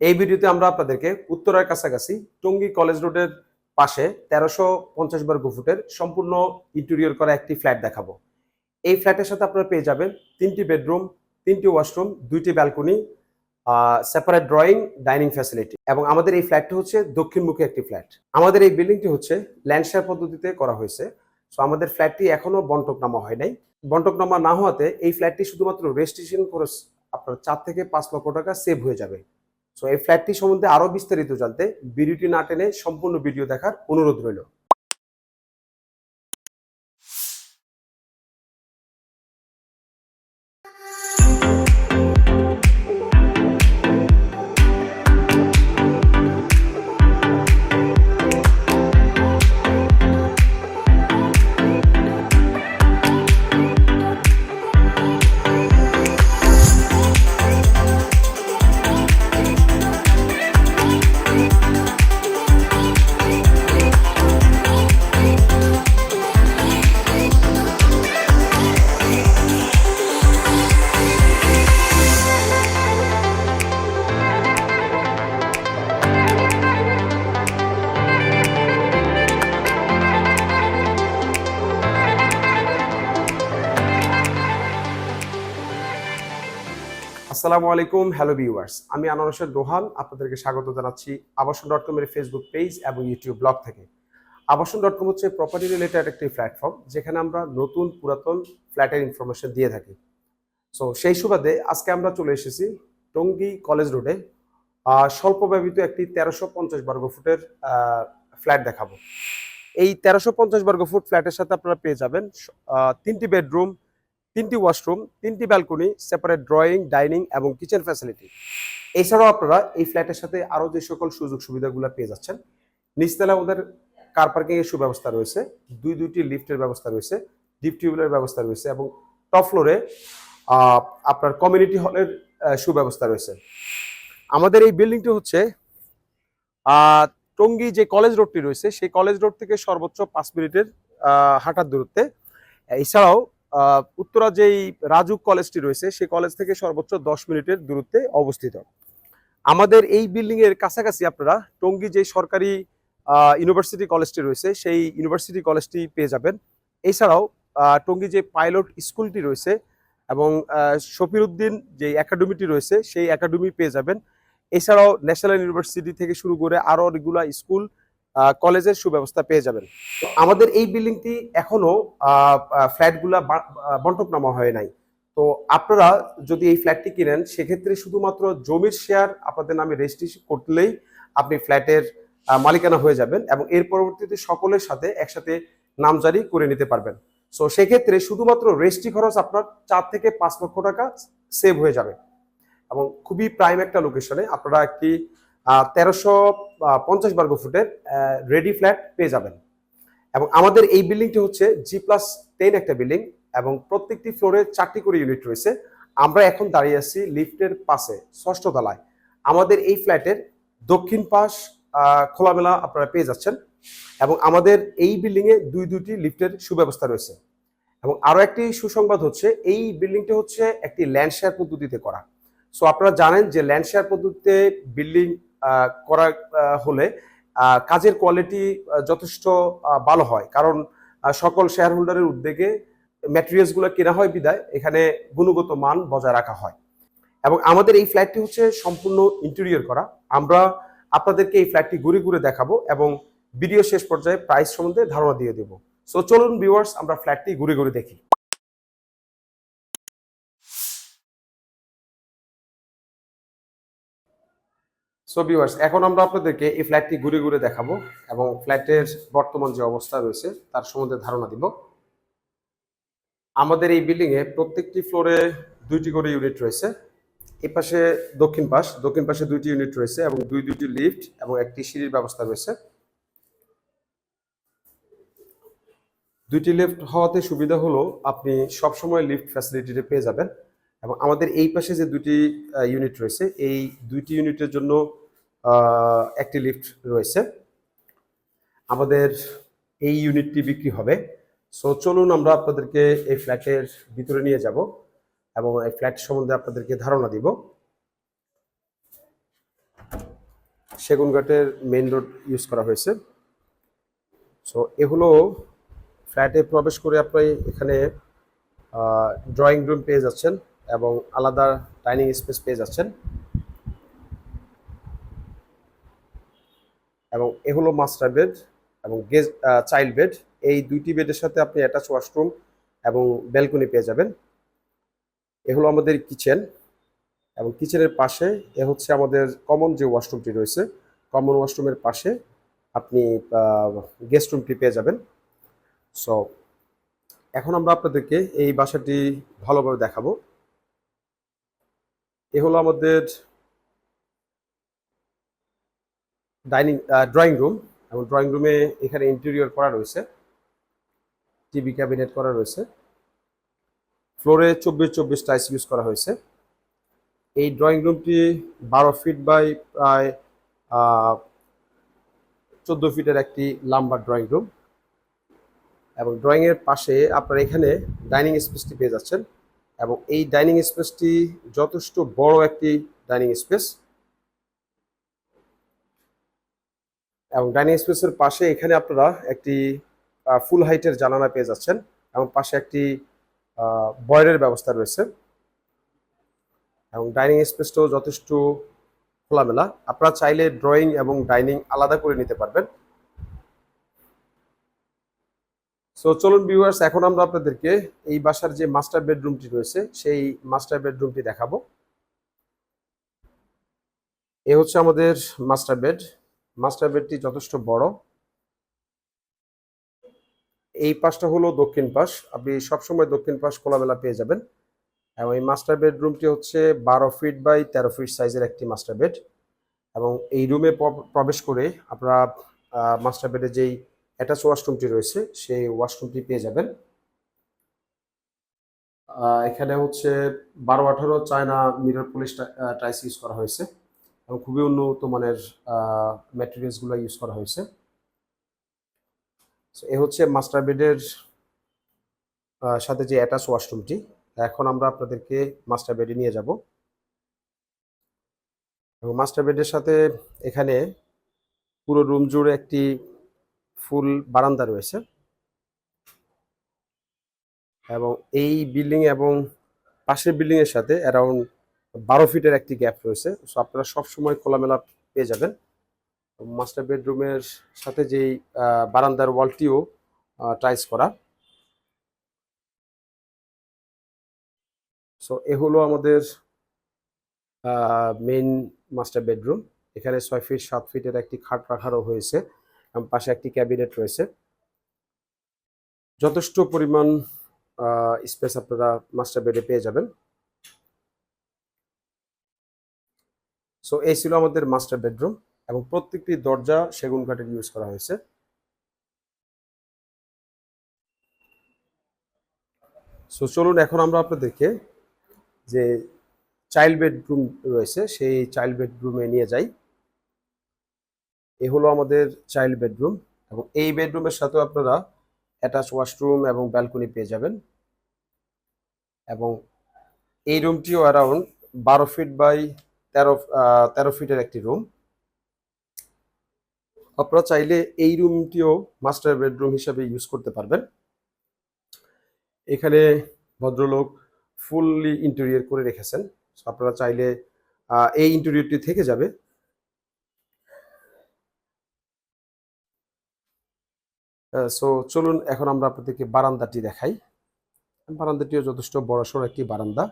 এই ভিডিওতে আমরা আপনাদেরকে উত্তরার কাছাকাছি টঙ্গী কলেজ রোডের পাশে তেরোশো পঞ্চাশ বর্গ ফুটের সম্পূর্ণ ইন্টেরিয়র করা একটি ফ্ল্যাট দেখাবো। এই ফ্ল্যাটের সাথে আপনারা পেয়ে যাবেন তিনটি বেডরুম তিনটি ওয়াশরুম দুইটি balcony separate drawing dining facility এবং আমাদের এই ফ্ল্যাটটি হচ্ছে দক্ষিণমুখী একটি ফ্ল্যাট আমাদের এই বিল্ডিংটি হচ্ছে ল্যান্ডশেয়ার পদ্ধতিতে করা হয়েছে। সো আমাদের ফ্ল্যাটটি এখনও বন্টকনামা হয় নাই। বন্টকনামা না হওয়াতে এই ফ্ল্যাটটি শুধুমাত্র রেজিস্ট্রেশন খরচ আপনার চার থেকে পাঁচ লক্ষ টাকা সেভ হয়ে যাবে। সো এই ফ্ল্যাটটি সম্বন্ধে আরও বিস্তারিত জানতে ভিডিওটি না টেনে সম্পূর্ণ ভিডিও দেখার অনুরোধ রইল। আসসালামু আলাইকুম, হ্যালো ভিউয়ার্স। আমি আনারসের রোহান, আপনাদেরকে স্বাগত জানাচ্ছি আবাসন ডট কমের ফেসবুক পেজ এবং ইউটিউব ব্লগ থেকে। আবাসন ডট কম হচ্ছে প্রপার্টি রিলেটেড একটি প্ল্যাটফর্ম যেখানে আমরা নতুন পুরাতন ফ্ল্যাটের ইনফরমেশন দিয়ে থাকি। সো সেই সুবাদে আজকে আমরা চলে এসেছি টঙ্গী কলেজ রোডে স্বল্প ব্যবহৃত একটি তেরোশো পঞ্চাশ বর্গ ফুটের ফ্ল্যাট দেখাবো। এই তেরোশো পঞ্চাশ বর্গ ফুট ফ্ল্যাটের সাথে আপনারা পেয়ে যাবেন তিনটি বেডরুম তিনটি ওয়াশরুম তিনটি ব্যালকনি সেপারেট ড্রয়িং ডাইনিং এবং কিচেন ফ্যাসিলিটি এছাড়াও আপনারা এই ফ্ল্যাটের সাথে আরও যে সকল সুযোগ সুবিধাগুলো পেয়ে যাচ্ছেন, নিচতলা আমাদের কার পার্কিং এর সুব্যবস্থা রয়েছে, দুই দুইটি লিফটের ব্যবস্থা রয়েছে ডিপ টিউবওয়েলের ব্যবস্থা রয়েছে এবং টপ ফ্লোরে আপনার কমিউনিটি হলের সুব্যবস্থা রয়েছে। আমাদের এই বিল্ডিংটি হচ্ছে টঙ্গী যে কলেজ রোডটি রয়েছে, সেই কলেজ রোড থেকে সর্বোচ্চ পাঁচ মিনিটের হাঁটার দূরত্বে। এছাড়াও উত্তরা যেই রাজুক কলেজটি রয়েছে সেই কলেজ থেকে সর্বোচ্চ দশ মিনিটের দূরত্বে অবস্থিত। আমাদের এই বিল্ডিং এর কাছাকাছি আপনারা টঙ্গী যে সরকারি ইউনিভার্সিটি কলেজটি রয়েছে সেই ইউনিভার্সিটি কলেজটি পেয়ে যাবেন। এছাড়াও টঙ্গী যে পাইলট স্কুলটি রয়েছে এবং আহ, শফির উদ্দিন যে একাডেমিটি রয়েছে সেই একাডেমি পেয়ে যাবেন। এছাড়াও ন্যাশনাল ইউনিভার্সিটি থেকে শুরু করে আরও অনেকগুলা স্কুল কলেজের সুব্যবস্থা পেয়ে যাবেন। আমাদের এই বিল্ডিংটি এখনও ফ্ল্যাটগুলা বন্টকনামা হয় নাই। তো আপনারা যদি এই ফ্ল্যাটটি কিনেন, সেক্ষেত্রে শুধুমাত্র জমির শেয়ার আপনাদের নামে রেজিস্ট্রেশন করলেই আপনি ফ্ল্যাটের মালিকানা হয়ে যাবেন এবং এর পরবর্তীতে সকলের সাথে একসাথে নামজারি করে নিতে পারবেন। সো সেক্ষেত্রে শুধুমাত্র রেজিস্ট্রি খরচ আপনার চার থেকে পাঁচ লক্ষ টাকা সেভ হয়ে যাবে। এবং খুবই প্রাইম একটা লোকেশনে আপনারা একটি তেরোশো পঞ্চাশ বর্গ ফুটের রেডি ফ্ল্যাট পেয়ে যাবেন। এবং আমাদের এই বিল্ডিংটি হচ্ছে জি প্লাস টেন একটা বিল্ডিং এবং প্রত্যেকটি ফ্লোরে চারটি করে ইউনিট রয়েছে। আমরা এখন দাঁড়িয়ে আছি লিফটের পাশে, ষষ্ঠ তলায়। আমাদের এই ফ্ল্যাটের দক্ষিণ পাশ খোলামেলা আপনারা পেয়ে যাচ্ছেন এবং আমাদের এই বিল্ডিংয়ে দুই দুটি লিফটের সুব্যবস্থা রয়েছে। এবং আরও একটি সুসংবাদ হচ্ছে, এই বিল্ডিংটি হচ্ছে একটি ল্যান্ড শেয়ার পদ্ধতিতে করা। সো আপনারা জানেন যে ল্যান্ড শেয়ার পদ্ধতিতে বিল্ডিং করা হলে কাজের কোয়ালিটি যথেষ্ট ভালো হয়। কারণ সকল শেয়ার হোল্ডারের উদ্যোগে ম্যাটেরিয়ালসগুলো কেনা হয় বিদায়, এখানে গুণগত মান বজায় রাখা হয়। এবং আমাদের এই ফ্ল্যাটটি হচ্ছে সম্পূর্ণ ইন্টেরিয়র করা। আমরা আপনাদেরকে এই ফ্ল্যাটটি ঘুরে ঘুরে দেখাবো এবং ভিডিও শেষ পর্যায়ে প্রাইস সম্বন্ধে ধারণা দিয়ে দেবো। সো চলুন ভিউয়ার্স আমরা ফ্ল্যাটটি ঘুরে ঘুরে দেখি। সো ভিউয়ার্স এখন আমরা আপনাদেরকে এই ফ্ল্যাটটি ঘুরে ঘুরে দেখাবো এবং ফ্ল্যাটের বর্তমান যে অবস্থা রয়েছে, তার সম্বন্ধে ধারণা দিব। আমাদের এই বিল্ডিং এ প্রত্যেকটি ফ্লোরে দুইটি করে ইউনিট রয়েছে। এই পাশে দক্ষিণ পাশ, দক্ষিণ পাশে দুইটি ইউনিট রয়েছে এবং দুই দুইটি লিফট এবং একটি সিঁড়ির ব্যবস্থা রয়েছে। দুইটি লিফট হওয়াতে সুবিধা হলো আপনি সবসময় লিফট ফ্যাসিলিটিটা পেয়ে যাবেন এবং আমাদের এই পাশে যে দুটি ইউনিট রয়েছে, এই দুইটি ইউনিটের জন্য একটি লিফট রয়েছে। আমাদের এই ইউনিটটি বিক্রি হবে। সো চলুন আমরা আপনাদেরকে এই ফ্ল্যাটের ভিতরে নিয়ে যাব এবং এই ফ্ল্যাট সম্বন্ধে আপনাদেরকে ধারণা দিব। সেগুন কাঠের মেইন রোড ইউজ করা হয়েছে। সো এগুলো ফ্ল্যাটে প্রবেশ করে আপনি এখানে ড্রয়িং রুম পেয়ে যাচ্ছেন এবং আলাদা ডাইনিং স্পেস পেয়ে যাচ্ছেন এবং এগুলো মাস্টার বেড এবং চাইল্ড বেড এই দুইটি বেডের সাথে আপনি অ্যাটাচ ওয়াশরুম এবং ব্যালকনি পেয়ে যাবেন। এগুলো আমাদের কিচেন এবং কিচেনের পাশে এ হচ্ছে আমাদের কমন যে ওয়াশরুমটি রয়েছে কমন ওয়াশরুমের পাশে আপনি গেস্ট রুমটি পেয়ে যাবেন। সো এখন আমরা আপনাদেরকে এই বাসাটি ভালোভাবে দেখাবো। এ হলো আমাদের ডাইনিং ড্রয়িং রুম এবং ড্রয়িং রুমে এখানে ইন্টেরিয়র করা রয়েছে টিভি ক্যাবিনেট করা রয়েছে। ফ্লোরে চব্বিশ চব্বিশ টাইস ইউজ করা হয়েছে। এই ড্রয়িং রুমটি বারো ফিট বাই প্রায় চোদ্দ ফিটের একটি লাম্বার ড্রয়িং রুম এবং ড্রয়িংয়ের পাশে আপনারা এখানে ডাইনিং স্পেসটি পেয়ে যাচ্ছেন। এবং এই ডাইনিং স্পেসটি যথেষ্ট বড় একটি ডাইনিং স্পেস এবং ডাইনিং স্পেসের পাশে এখানে আপনারা একটি ফুল হাইটের জানালা পেয়ে যাচ্ছেন এবং পাশে একটি বয়রের ব্যবস্থা রয়েছে। এবং ডাইনিং স্পেসটাও যথেষ্ট খোলামেলা। আপনারা চাইলে ড্রয়িং এবং ডাইনিং আলাদা করে নিতে পারবেন। সো চলুন ভিউয়ার্স এখন আমরা আপনাদেরকে এই বাসার যে মাস্টার বেডরুমটি রয়েছে, সেই মাস্টার বেডরুমটি দেখাবো। এ হচ্ছে আমাদের মাস্টার বেড মাস্টার বেডটি যথেষ্ট বড়। এই পাশটা হলো দক্ষিণ পাশ। আপনি সবসময় দক্ষিণ পাশ খোলামেলা পেয়ে যাবেন। এবং এই মাস্টার বেডরুমটি হচ্ছে বারো ফিট বাই তেরো ফিট সাইজের একটি মাস্টার বেড। এবং এই রুমে প্রবেশ করে আপনারা মাস্টার বেডে যেই অ্যাটাচ ওয়াশরুমটি রয়েছে, সেই ওয়াশরুমটি পেয়ে যাবেন। এখানে হচ্ছে বারো আঠারো China mirror polish tiles use করা হয়েছে। এবং খুবই উন্নত মানের ম্যাটেরিয়ালসগুলো ইউজ করা হয়েছে। এ হচ্ছে মাস্টার বেডের সাথে যে অ্যাটাচ ওয়াশরুমটি এখন আমরা আপনাদেরকে মাস্টার বেডে নিয়ে যাব। এবং মাস্টার বেডের সাথে এখানে পুরো রুম জুড়ে একটি ফুল বারান্দা রয়েছে। এবং এই বিল্ডিং এবং পাশের বিল্ডিং এর সাথে অ্যারাউন্ড বারো ফিটের একটি গ্যাপ রয়েছে। সো আপনারা সবসময় খোলামেলা পেয়ে যাবেন। মাস্টার বেডরুমের সাথে যেই বারান্দার ওয়ালটিও টাইস করা। সো এ হলো আমাদের মেইন মাস্টার বেডরুম এখানে ছয় ফিট, সাত ফিটের একটি খাট রাখারও হয়েছে পাশে একটি ক্যাবিনেট রয়েছে। যথেষ্ট পরিমাণ স্পেস আপনারা মাস্টার বেডে পেয়ে যাবেন। সো এই ছিল আমাদের মাস্টার বেডরুম এবং প্রত্যেকটি দরজা সেগুন কাঠের ইউজ করা হয়েছে। সো চলুন এখন আমরা আপনাদেরকে যে চাইল্ড বেডরুম রয়েছে, সেই চাইল্ড বেডরুমে নিয়ে যাই। এ হলো আমাদের চাইল্ড বেডরুম এবং এই বেডরুমের সাথেও আপনারা অ্যাটাচ ওয়াশরুম এবং ব্যালকনি পেয়ে যাবেন। এবং এই রুমটিও অ্যারাউন্ড বারো ফিট বাই তেরো তেরো ফিটের একটি রুম আপনারা চাইলে এই রুমটিও মাস্টার বেডরুম হিসাবে ইউজ করতে পারবেন। এখানে ভদ্রলোক ফুললি ইন্টেরিয়র করে রেখেছেন। আপনারা চাইলে এই ইন্টেরিয়রটি থেকে যাবে। সো চলুন, এখন আমরা আপনাদেরকে বারান্দাটি দেখাই। বারান্দাটিও যথেষ্ট বড়সড় একটি বারান্দা।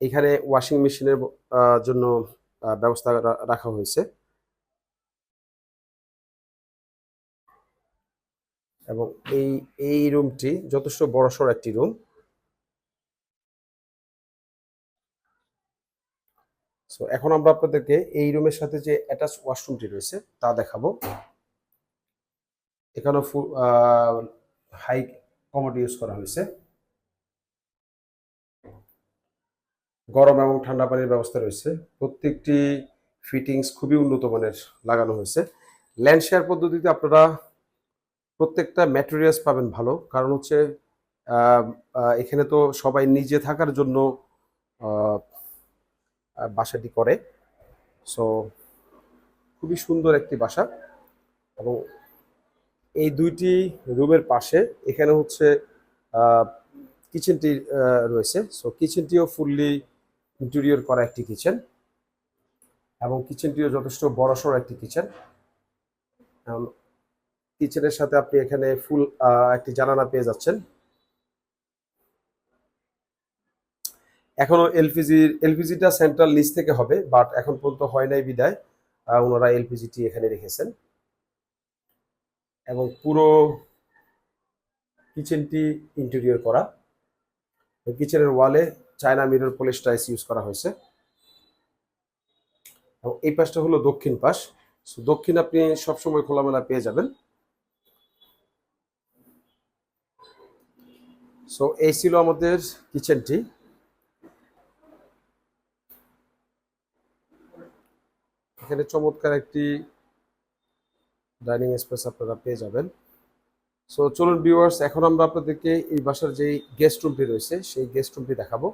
এখানে ওয়াশিং মেশিনের জন্য ব্যবস্থা রাখা হয়েছে। এবং এই এই রুমটি যথেষ্ট বড়সড় একটি রুম সো এখন আমরা আপনাদেরকে এই রুমের সাথে যে অ্যাটাচ ওয়াশরুমটি রয়েছে, তা দেখাবো। এখানেও হাই কমোড ইউজ করা হয়েছে। গরম এবং ঠান্ডা পানির ব্যবস্থা রয়েছে। প্রত্যেকটি ফিটিংস খুবই উন্নত মানের লাগানো হয়েছে। ল্যান্ড শেয়ার পদ্ধতিতে আপনারা প্রত্যেকটা ম্যাটেরিয়ালস পাবেন ভালো। কারণ হচ্ছে এখানে তো সবাই নিজে থাকার জন্য বাসাটি করে। সো খুবই সুন্দর একটি বাসা। এবং এই দুইটি রুমের পাশে এখানে হচ্ছে কিচেনটি রয়েছে। সো কিচেনটিও ফুললি ইন্টেরিয়র করা একটি কিচেন এবং কিচেনটিও যথেষ্ট বড়সড় একটি কিচেন কিচেনের সাথে আপনি এখানে ফুল একটি জানানা পেয়ে যাচ্ছেন। এখনও এলপিজির এলপিজিটা সেন্ট্রাল লিস্ট থেকে হবে বাট এখন পর্যন্ত হয় নাই বিদায়। ওনারা এলপিজিটি এখানে রেখেছেন। এবং পুরো কিচেনটি ইন্টেরিয়র করা। কিচেনের ওয়ালে China mirror polish tiles use করা হয়েছে। এবং এই পাশটা হলো দক্ষিণ পাশ। দক্ষিণ আপনি সবসময় খোলামেলা পেয়ে যাবেন। সো এই ছিল আমাদের কিচেনটি এখানে চমৎকার একটি ডাইনিং স্পেস আপনারা পেয়ে যাবেন। সো চলুন ভিউয়ার্স এখন আমরা আপনাদেরকে এই বাসার যেই গেস্ট রুমটি রয়েছে, সেই গেস্ট রুমটি দেখাবো।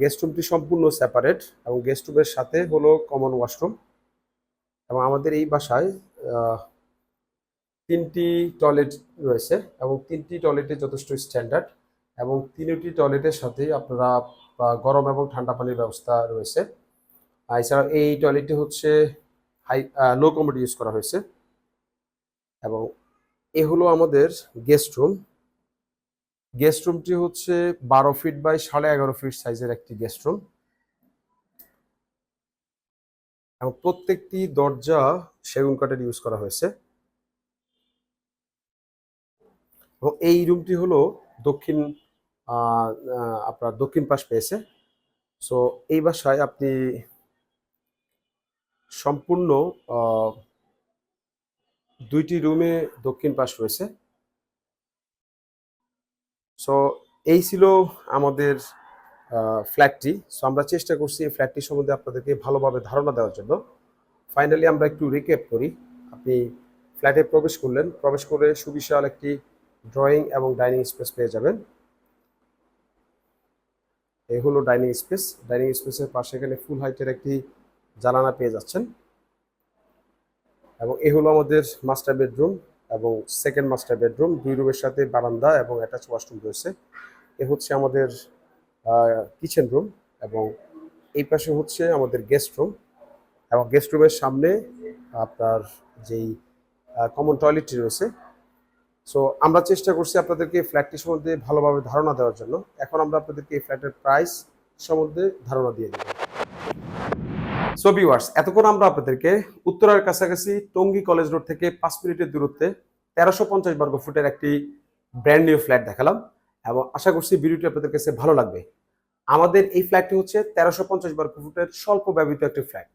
গেস্ট রুমটি সম্পূর্ণ সেপারেট এবং গেস্ট রুমের সাথে হলো কমন ওয়াশরুম এবং আমাদের এই বাসায় তিনটি টয়লেট রয়েছে এবং তিনটি টয়লেটে যথেষ্ট স্ট্যান্ডার্ড এবং তিনটি টয়লেটের সাথে আপনারা গরম এবং ঠান্ডা পানির ব্যবস্থা রয়েছে। এছাড়াও এই টয়লেটটি হচ্ছে হাই লো কমোড ইউজ করা হয়েছে এবং এ হলো আমাদের গেস্ট রুম গেস্ট রুমটি হচ্ছে বারো ফিট বাই সাড়ে এগারো ফিট সাইজের একটি গেস্ট রুম এবং প্রত্যেকটি দরজা সেগুন কাঠের ইউজ করা হয়েছে। এবং এই রুমটি হলো দক্ষিণ আপনার দক্ষিণ পাশ পেয়েছে। সো এই বাসায় আপনি সম্পূর্ণ দুইটি রুমে দক্ষিণ পাশ রয়েছে। সো এই ছিল আমাদের ফ্ল্যাটটি সো আমরা চেষ্টা করছি এই ফ্ল্যাটটি সম্বন্ধে আপনাদেরকে ভালোভাবে ধারণা দেওয়ার জন্য। ফাইনালি আমরা একটু রিক্যাপ করি। আপনি ফ্ল্যাটে প্রবেশ করলেন। প্রবেশ করে সুবিশাল একটি ড্রয়িং এবং ডাইনিং স্পেস পেয়ে যাবেন। এই হলো ডাইনিং স্পেস ডাইনিং স্পেসের পাশে এখানে ফুল হাইটের একটি জানালা পেয়ে যাচ্ছেন। এবং এই হলো আমাদের মাস্টার বেডরুম এবং সেকেন্ড মাস্টার বেডরুম দুই রুমের সাথে বারান্দা এবং অ্যাটাচ ওয়াশরুম রয়েছে। এ হচ্ছে আমাদের কিচেন রুম এবং এই পাশে হচ্ছে আমাদের গেস্ট রুম এবং গেস্ট রুমের সামনে আপনার যেই কমন টয়লেটটি রয়েছে। সো আমরা চেষ্টা করছি আপনাদেরকে ফ্ল্যাটটি সম্বন্ধে ভালোভাবে ধারণা দেওয়ার জন্য। এখন আমরা আপনাদেরকে এই ফ্ল্যাটের প্রাইস সম্বন্ধে ধারণা দিয়ে দেব। সো ভিউয়ার্স এতক্ষণ আমরা আপনাদেরকে উত্তরার কাছাকাছি টঙ্গী কলেজ রোড থেকে পাঁচ মিনিটের দূরত্বে তেরোশো পঞ্চাশ বর্গ ফুটের একটি ব্র্যান্ড নিউ ফ্ল্যাট দেখালাম এবং আশা করছি ভিডিওটি আপনাদের কাছে ভালো লাগবে। আমাদের এই ফ্ল্যাটটি হচ্ছে তেরোশো পঞ্চাশ বর্গ ফুটের স্বল্প ব্যবহৃত একটি ফ্ল্যাট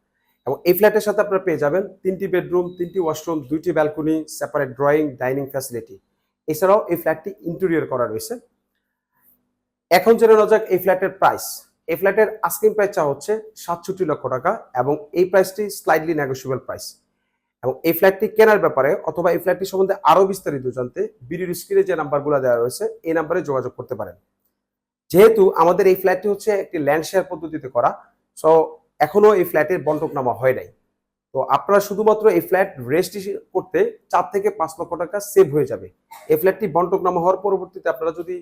এবং এই ফ্ল্যাটের সাথে আপনারা পেয়ে যাবেন তিনটি বেডরুম তিনটি ওয়াশরুম দুইটি balcony separate drawing dining facility এছাড়াও এই ফ্ল্যাটটি ইন্টেরিয়র করা রয়েছে। এখন জেনে নেওয়া এই ফ্ল্যাটের প্রাইস এই ফ্ল্যাটের আস্কিং প্রাইস চা হচ্ছে সাতষট্টি লক্ষ টাকা এবং এই প্রাইসটি স্লাইডলি নেগোসিয়েবল প্রাইস এবং এই ফ্ল্যাটটি কেনার ব্যাপারে অথবা এই ফ্ল্যাটটি সম্বন্ধে আরও বিস্তারিত জানতে ভিডিওর স্ক্রিনে যে নাম্বারগুলো দেওয়া রয়েছে, এই নাম্বারে যোগাযোগ করতে পারেন। যেহেতু আমাদের এই ফ্ল্যাটটি হচ্ছে একটি ল্যান্ড শেয়ার পদ্ধতিতে করা সো এখনও এই ফ্ল্যাটের বন্টকনামা হয় নাই। তো আপনারা শুধুমাত্র এই ফ্ল্যাট রেজিস্ট্রেশন করতে চার থেকে পাঁচ লক্ষ টাকা সেভ হয়ে যাবে। এই ফ্ল্যাটটি বন্টকনামা হওয়ার পরবর্তীতে আপনারা যদি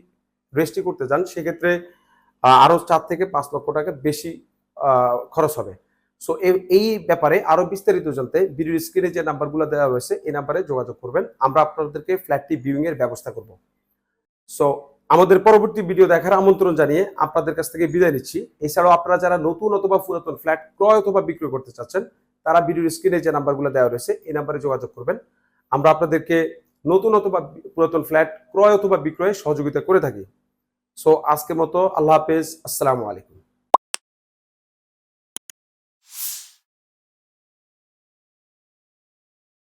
রেজিস্ট্রি করতে যান, সেক্ষেত্রে আহ, আরও চার থেকে পাঁচ লক্ষ টাকা বেশি খরচ হবে। সো এই ব্যাপারে আরও বিস্তারিত জানতে ভিডিওর স্ক্রিনে যে নাম্বারগুলো দেওয়া রয়েছে এই নাম্বারে যোগাযোগ করবেন। আমরা আপনাদেরকে ফ্ল্যাটটি ভিউইং এর ব্যবস্থা করব। সো আমাদের পরবর্তী ভিডিও দেখার আমন্ত্রণ জানিয়ে আপনাদের কাছ থেকে বিদায় নিচ্ছি। এছাড়াও আপনারা যারা নতুন অথবা পুরাতন ফ্ল্যাট ক্রয় অথবা বিক্রয় করতে চাচ্ছেন তারা ভিডিওর স্ক্রিনে যে নাম্বারগুলো দেওয়া রয়েছে এই নাম্বারে যোগাযোগ করবেন। আমরা আপনাদেরকে নতুন অথবা পুরাতন ফ্ল্যাট ক্রয় অথবা বিক্রয়ে সহযোগিতা করে থাকি। সো আজকের মতো আল্লাহ হাফেজ আসসালামু আলাইকুম।